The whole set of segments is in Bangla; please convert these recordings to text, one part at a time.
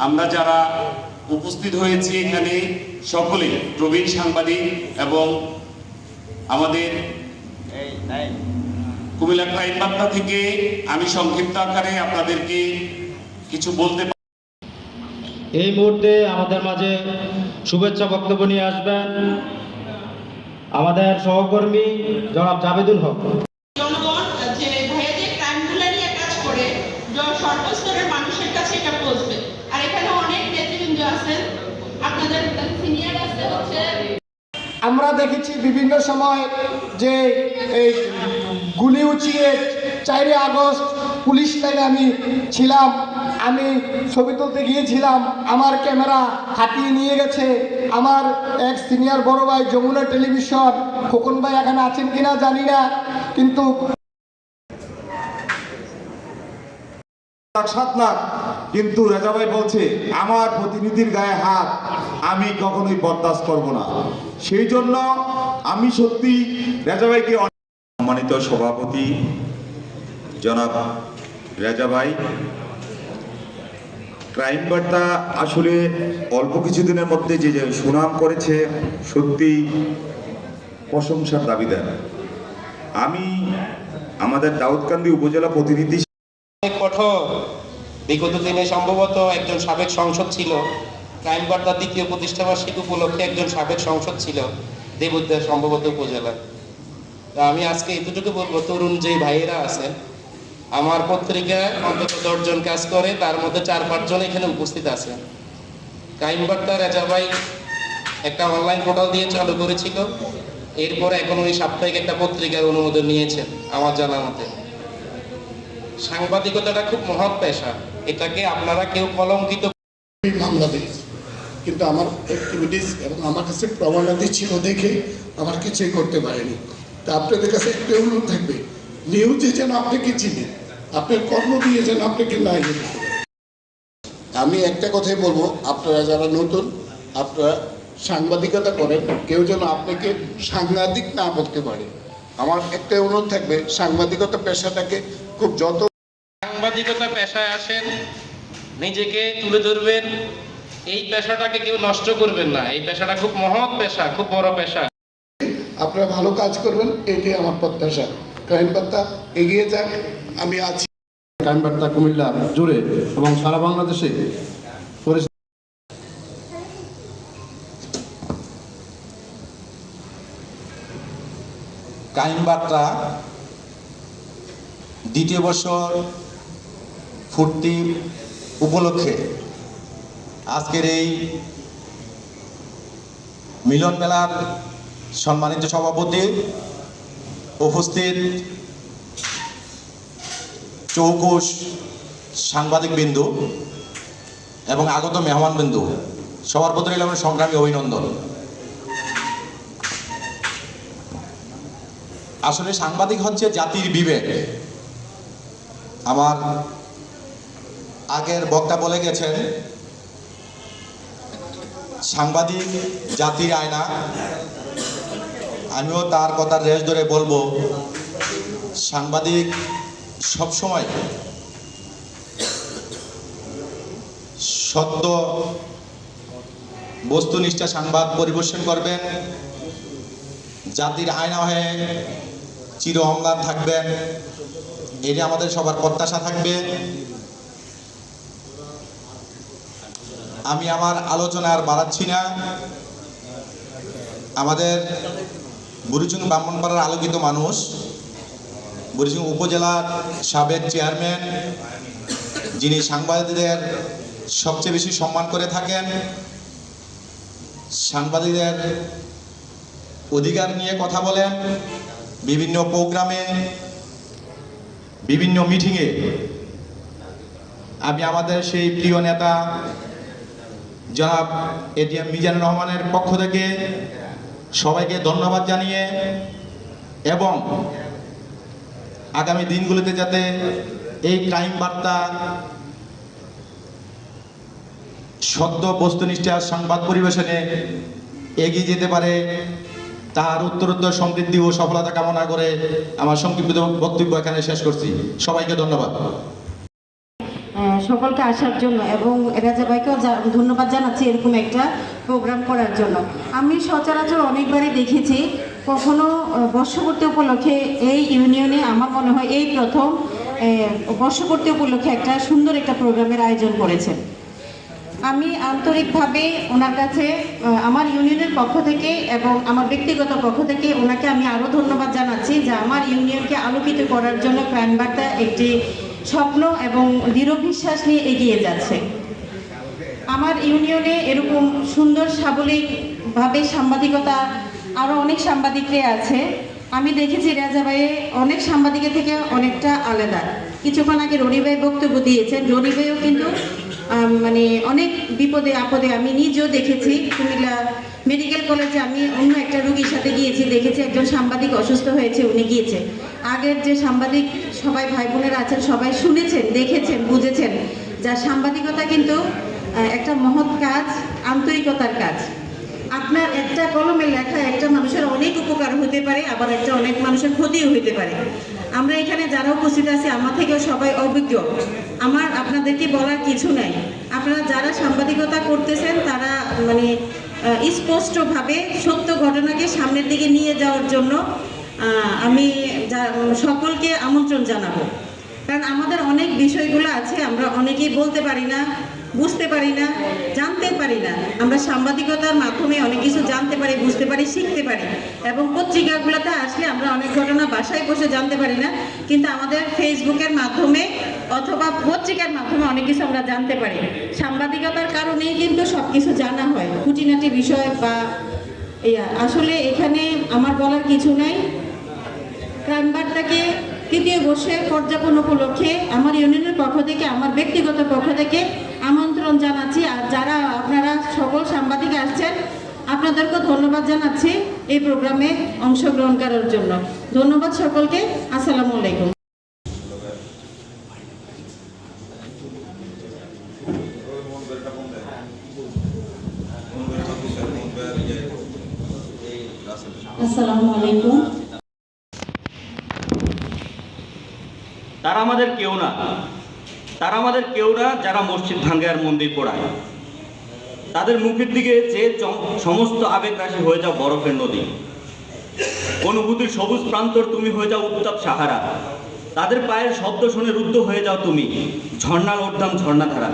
আমরা যারা উপস্থিত হয়েছি এখানে সকলে প্রবীণ সাংবাদিক এবং আমাদের কুমিল্লা ক্রাইম বার্তা থেকে আমি সংক্ষিপ্ত আকারে আপনাদেরকে কিছু বলতে এই মুহূর্তে আমাদের মাঝে শুভেচ্ছা বক্তব্য নিয়ে আসবেন আমাদের সহকর্মী জনাব জাবেদুল হক জনগণ যে ভাইয়া যে ক্রাইমগুলো নিয়ে কাজ করে জ- সর্বস্তরের মানুষের কাছে এটা পৌঁছবে আর এখানে অনেক নেতৃবৃন্দ আছেন আপনাদের সিনিয়র আছে হচ্ছে আমরা দেখেছি বিভিন্ন সময় যে এই গুলি উঁচিয়ে চারই আগস্ট পুলিশ লাইনে আমি ছিলাম। আমি ছবি তুলতে গিয়েছিলাম। আমার ক্যামেরা হাতিয়ে নিয়ে গেছে। আমার এক সিনিয়র বড় ভাই যমুনা টেলিভিশন খোকন ভাই এখানে আছেন কিনা জানি না, কিন্তু লাখ সাত লাখ। কিন্তু রেজা ভাই বলছে, আমার প্রতিনিধির গায়ে হাত, আমি কখনোই বরদাস্ত করব না। সেই জন্য আমি সত্যি রেজা ভাইকে সম্মানিত সভাপতি, জনাব রেজা ভাই। ক্রাইম বার্তা আসলে অল্প কিছুদিনের মধ্যে যে যে সুনাম করেছে, সত্যি প্রশংসার দাবিদার আমি আমাদের দাউদকান্দি উপজেলা প্রতিনিধি অনেক কঠোর। বিগত দিনে সম্ভবত একজন সাবেক সংসদ ছিল। ক্রাইম বার্তার দ্বিতীয় প্রতিষ্ঠা বার্ষিকী উপলক্ষে একজন সাবেক সংসদ ছিল দেবুদ্দার সম্ভবত উপজেলার। তা আমি আজকে এতটুকু বলব, তরুণ যে ভাইয়েরা আছেন, আমার পত্রিকায় অন্তত দশজন কাজ করে, তার মধ্যে চার পাঁচজন এখানে উপস্থিত আছে ক্রাইম বার্তা রেজা ভাই একটা অনলাইন পোর্টাল দিয়ে চালু করেছিল। এরপরে এখন উনি সাপ্তাহিক একটা পত্রিকার অনুমোদন নিয়েছেন, আমার জানা মতে। সাংবাদিকতাটা খুব মহৎ পেশা। এটাকে আপনারা কেউ কলঙ্কিত মামলা কিন্তু আমার অ্যাক্টিভিটিস এবং আমার কাছে প্রমাণাদি ছিল দেখে আমার কিছুই করতে পারেনি। তা আপনাদের কাছে একটু অনুরোধ থাকবে, নিউজে যেন আপনাকে চিনে, আপনার কর্ম দিয়ে যেন আপনাকে না আমি একটা কথাই বলব, আপনারা যারা নতুন, আপনারা সাংবাদিকতা করেন, কেউ যেন আপনাকে সাংবাদিক না বলতে পারে। আমার একটা অনুরোধ থাকবে, সাংবাদিকতা পেশাটাকে খুব যত সাংবাদিকতা পেশায় আসেন নিজেকে তুলে ধরবেন এই পেশাটাকে কেউ নষ্ট করবেন না। এই পেশাটা খুব মহৎ পেশা খুব বড় পেশা। আপনারা ভালো কাজ করবেন এটাই আমার প্রত্যাশা। ক্রাইম বার্তা এগিয়ে যাক আমি আছি। ক্রাইম বার্তা কুমিল্লা জুড়ে এবং সারা বাংলাদেশে ক্রাইম বার্তা দ্বিতীয় বছর ফুর্তি উপলক্ষে আজকের এই মিলন মেলার সম্মানিত সভাপতি উপস্থিত চৌকুশ সাংবাদিক বিন্দু এবং আগত মেহমান বিন্দু, সবার প্রতি আমার সংগ্রামী অভিনন্দন। আসলে সাংবাদিক হচ্ছে জাতির বিবেক। আমার আগের বক্তা বলে গেছেন, সাংবাদিক জাতির আয়না। আমিও তার কথা রেশ ধরে বলব, সাংবাদিক সবসময় সত্য বস্তুনিষ্ঠা সংবাদ পরিবেশন করবেন, জাতির আয়না হয়ে চির অম্লান থাকবেন এটি আমাদের সবার প্রত্যাশা থাকবে। আমি আমার আলোচনা আর বাড়াচ্ছি না। আমাদের বুড়িচুং ব্রাহ্মণপাড়ার আলোকিত মানুষ, বুড়িচুং উপজেলার সাবেক চেয়ারম্যান, যিনি সাংবাদিকদের সবচেয়ে বেশি সম্মান করে থাকেন, সাংবাদিকদের অধিকার নিয়ে কথা বলেন, বিভিন্ন প্রোগ্রামে, বিভিন্ন মিটিংয়ে। আমি আমাদের সেই প্রিয় নেতা জনাব এটিএম মিজানুর রহমানের পক্ষ থেকে সবাইকে ধন্যবাদ জানিয়ে এবং আগামী দিনগুলিতে যাতে এই ক্রাইম বার্তা সদ্য বস্তুনিষ্ঠা সংবাদ পরিবেশনে এগিয়ে যেতে পারে তাহার উত্তরোত্তর সমৃদ্ধি ও সফলতা কামনা করে আমার সংক্ষিপ্ত বক্তব্য এখানে শেষ করছি। সবাইকে ধন্যবাদ। সকলকে আসার জন্য এবং রাজা ভাইকেও ধন্যবাদ জানাচ্ছি এরকম একটা প্রোগ্রাম করার জন্য। আমি সচরাচর অনেকবারই দেখেছি, কখনো বর্ষপূর্তি উপলক্ষে এই ইউনিয়নে আমার মনে হয় এই প্রথম বর্ষপূর্তি উপলক্ষে একটা সুন্দর একটা প্রোগ্রামের আয়োজন করেছেন আমি আন্তরিকভাবে ওনার কাছে আমার ইউনিয়নের পক্ষ থেকে এবং আমার ব্যক্তিগত পক্ষ থেকে ওনাকে আমি আরও ধন্যবাদ জানাচ্ছি যে আমার ইউনিয়নকে আলোকিত করার জন্য ক্রাইম বার্তা একটি স্বপ্ন এবং দৃঢ় বিশ্বাস নিয়ে এগিয়ে যাচ্ছে। আমার ইউনিয়নে এরকম সুন্দর সাবলীকভাবে সাংবাদিকতা আরও অনেক সাংবাদিকরা আছে। আমি দেখেছি রাজাবাইয়ে অনেক সাংবাদিকের থেকে অনেকটা আলাদা। কিছুক্ষণ আগে রনি ভাই বক্তব্য দিয়েছেন। রনি ভাইও কিন্তু মানে অনেক বিপদে, আপদে আমি নিজেও দেখেছি। কুমিল্লা মেডিকেল কলেজে আমি অন্য একটা রুগীর সাথে গিয়েছি, দেখেছি একজন সাংবাদিক অসুস্থ হয়েছে, উনি গিয়েছে। আগের যে সাংবাদিক সবাই ভাই বোনেরা আছেন, সবাই শুনেছেন, দেখেছেন, বুঝেছেন। যা সাংবাদিকতা কিন্তু একটা মহৎ কাজ, আন্তরিকতার কাজ। আপনার একটা কলমে লেখা একটা মানুষের অনেক উপকার হতে পারে, আবার একটা অনেক মানুষের ক্ষতিও হতে পারে। আমরা এখানে যারা উপস্থিত আছি, আমার থেকেও সবাই অভিজ্ঞ। আমার, আপনাদেরকে বলার কিছু নাই। আপনারা যারা সাংবাদিকতা করতেছেন, তারা মানে স্পষ্টভাবে সত্য ঘটনাকে সামনের দিকে নিয়ে যাওয়ার জন্য আমি সকলকে আমন্ত্রণ জানাব। কারণ আমাদের অনেক বিষয়গুলো আছে, আমরা অনেকেই বলতে পারি না, বুঝতে পারি না, জানতে পারি না। আমরা সাংবাদিকতার মাধ্যমে অনেক কিছু জানতে পারি, বুঝতে পারি, শিখতে পারি। এবং পত্রিকাগুলোতে আসলে আমরা অনেক ঘটনা বাসায় বসে জানতে পারি না, কিন্তু আমাদের ফেসবুকের মাধ্যমে অথবা পত্রিকার মাধ্যমে অনেক কিছু আমরা জানতে পারি। সাংবাদিকতার কারণেই কিন্তু সব কিছু জানা হয়। খুঁটিনাটি বিষয় বা ইয়া, আসলে এখানে আমার বলার কিছু নাই। ক্রাইম বার্তাকে তৃতীয় বর্ষে পর্যাপন উপলক্ষে আমার ইউনিয়নের পক্ষ থেকে, আমার ব্যক্তিগত পক্ষ থেকে আমন্ত্রণ জানাচ্ছি। আর যারা আপনারা সকল সাংবাদিক আসছেন আপনাদেরকেও ধন্যবাদ জানাচ্ছি এই প্রোগ্রামে অংশগ্রহণ করার জন্য। ধন্যবাদ সকলকে। আসসালামু আলাইকুম। আসসালামু আলাইকুম। তারা আমাদের কেউ না। তারা আমাদের কেউ না যারা মসজিদ ভাঙ্গে আর মন্দির পোড়ায়। তাদের মুখের দিকে চম- সমস্ত আবেগ রাশি হয়ে যাও বরফের নদী। অনুভূতির সবুজ প্রান্তর তুমি হয়ে যাও উত্তাপ সাহারা। তাদের পায়ের শব্দ শুনে রুদ্ধ হয়ে যাও তুমি ঝর্ণা লোডধাম ঝর্ণাধারা।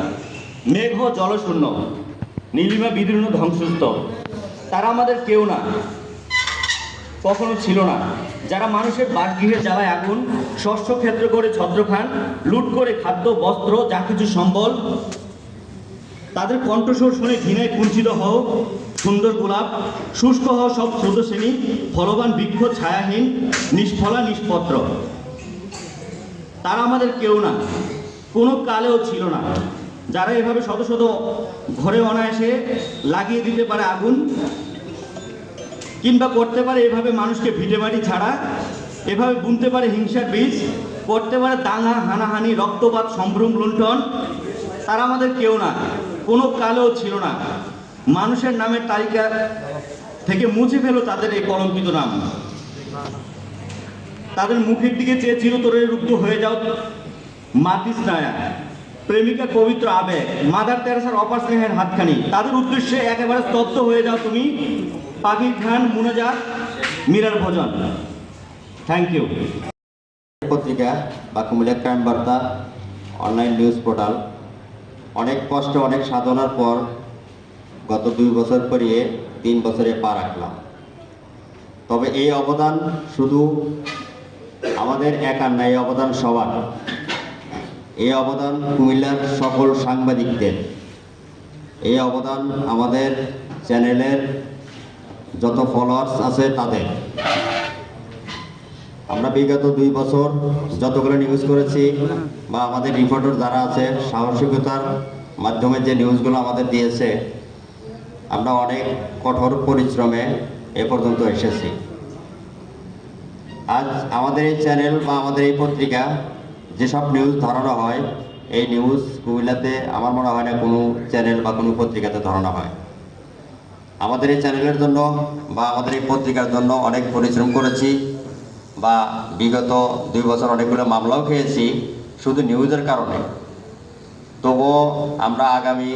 মেঘ জলশূন্য নীলিমা বিদীর্ণ ধ্বংসস্তর তারা আমাদের কেউ না, কখনো ছিল না। যারা মানুষের বাসগৃহে জ্বালায় আগুন, শস্য ক্ষেত্র করে ছত্রখান, লুট করে খাদ্য, বস্ত্র, যা কিছু সম্বল, তাদের কণ্ঠস্বর শুনে ঘৃণায় কুঞ্চিত হও, সুন্দর গোলাপ, শুষ্ক হও সব স্রোতশ্রেণী ফলবান বৃক্ষ, ছায়াহীন, নিষ্ফলা, নিষ্পত্র। তারা আমাদের কেউ না, কোনো কালেও ছিল না। যারা এভাবে শত শত ঘরে অনায়াসে লাগিয়ে দিতে পারে আগুন কিংবা করতে পারে এভাবে মানুষকে ভিটে বাড়ি ছাড়া, এভাবে বুনতে পারে হিংসার বীজ, করতে পারে দাঙ্গা, হানাহানি, রক্তপাত, সম্ভ্রম লুণ্ঠন, তারা আমাদের কেউ না, কোনো কালেও ছিল না। মানুষের নামের তালিকা থেকে মুছে ফেলো তাদের এই কলঙ্কিত নাম। তাদের মুখের দিকে চেয়ে চিরতরে রুদ্ধ হয়ে যাও মাতি স্নায়া প্রেমিকা পবিত্র আবেগ, মাদার তেরেসার অপার স্নেহের হাতখানি। তাদের উদ্দেশ্যে একেবারে স্তব্ধ হয়ে যাও তুমি। পাখির খান মুনাজাত মীরার ভজন। থ্যাংক ইউ পত্রিকা বা কুমিল্লা ক্রাইম বার্তা, অনলাইন নিউজ পোর্টাল। অনেক কষ্ট, অনেক সাধনার পর গত দুই বছর পেরিয়ে তিন বছরে পা রাখলাম। তবে এই অবদান শুধু আমাদের একার না, এই অবদান সবার। এই অবদান কুমিল্লার সকল সাংবাদিকদের। এই অবদান আমাদের চ্যানেলের যত ফলোয়ার্স আছে তাদের। আমরা বিগত দুই বছর যতগুলো নিউজ করেছি বা আমাদের রিপোর্টার যারা আছে, সাহসিকতার মাধ্যমে যে নিউজগুলো আমাদের দিয়েছে, আমরা অনেক কঠোর পরিশ্রমে এ পর্যন্ত এসেছি। আজ আমাদের এই চ্যানেল বা আমাদের এই পত্রিকা যেসব নিউজ ধরানো হয়, এই নিউজ কুমিল্লাতে আমার মনে হয় না কোনো চ্যানেল বা কোনো পত্রিকাতে ধরানো হয়। আমাদের এই চ্যানেলের জন্য বা আমাদের এই পত্রিকার জন্য অনেক পরিশ্রম করেছি বা বিগত দুই বছর অনেকগুলো মামলাও খেয়েছি শুধু নিউজের কারণে। তবুও আমরা আগামী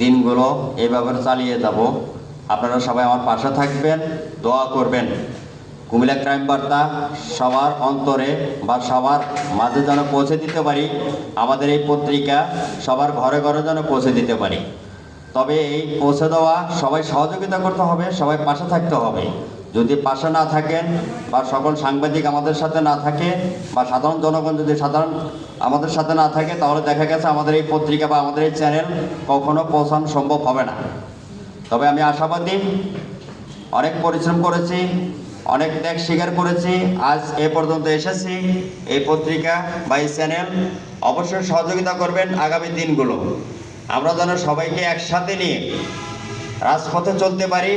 দিনগুলো এইভাবে চালিয়ে যাব। আপনারা সবাই আমার পাশে থাকবেন, দোয়া করবেন। কুমিল্লা ক্রাইম বার্তা সবার অন্তরে বা সবার মাঝে যেন পৌঁছে দিতে পারি, আমাদের এই পত্রিকা সবার ঘরে ঘরে যেন পৌঁছে দিতে পারি। তবে এই পৌঁছে দেওয়া সবাই সহযোগিতা করতে হবে, সবাই পাশে থাকতে হবে। যদি পাশে না থাকেন বা সকল সাংবাদিক আমাদের সাথে না থাকে বা সাধারণ জনগণ যদি সাধারণ আমাদের সাথে না থাকে, তাহলে দেখা গেছে আমাদের এই পত্রিকা বা আমাদের এই চ্যানেল কখনো পৌঁছানো সম্ভব হবে না। তবে আমি আশাবাদী, অনেক পরিশ্রম করেছি অনেক ত্যাগ স্বীকার করেছি। আজ এ পর্যন্ত এসেছি। এই পত্রিকা বা এই চ্যানেল অবশ্যই সহযোগিতা করবেন আগামী দিনগুলো। আমরা যেন সবাইকে একসাথে নিয়ে রাজপথে চলতে পারি,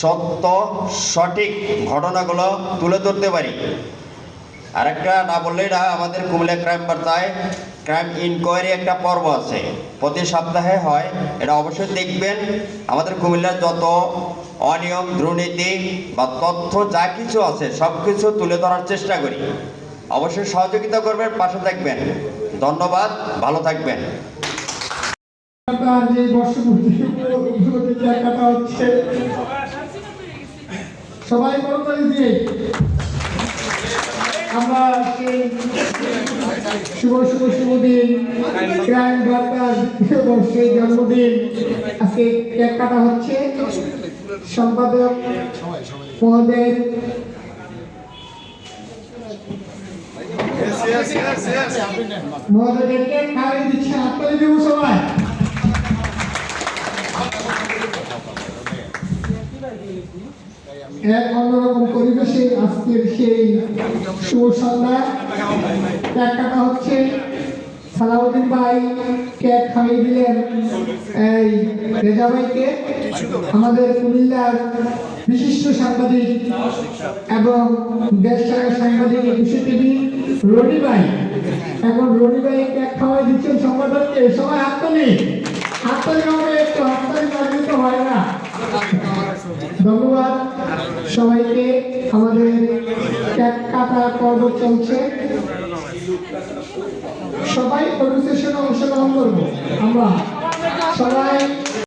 সত্য, সঠিক ঘটনাগুলো তুলে ধরতে পারি। আরেকটা না বললেই না আমাদের কুমিল্লা ক্রাইম বার্তায় ক্রাইম ইনকোয়ারি একটা পর্ব আছে। প্রতি সপ্তাহে হয়, এটা অবশ্যই দেখবেন। আমাদের কুমিল্লার যত অনিয়ম, দুর্নীতি বা তথ্য যা কিছু আছে সব কিছু তুলে ধরার চেষ্টা করি। অবশ্যই সহযোগিতা করবেন, পাশে থাকবেন। ধন্যবাদ, ভালো থাকবেন। সবাই দিয়ে আমরা শুভ শুভ শুভ দিন। ক্রাইম বার্তার বর্ষের হচ্ছে। সম্পাদক মহোদয়। মহোদয়কে খাওয়াই দিচ্ছে, হাততালি দেবো এক অন্যরকম পরিবেশে আজকের সেই শুভ সন্ধ্যা কাটা হচ্ছে সালাউদ্দিন ভাই দিলেন এই রেজা ভাইকে। আমাদের কুমিল্লার বিশিষ্ট সাংবাদিক এবং দেশ সাংবাদিক একুশে টিভি রনি ভাই। এখন রনি ভাই কেক খাওয়াই দিচ্ছেন সংবাদকে সবাই হাততালি হাততালি হবে একটু হাততালি হয় না। ধন্যবাদ। সবাইকে আমাদের এক কাটা পর্ব চলছে। সবাই অনুষ্ঠানে অংশগ্রহণ করব। আমরা সবাই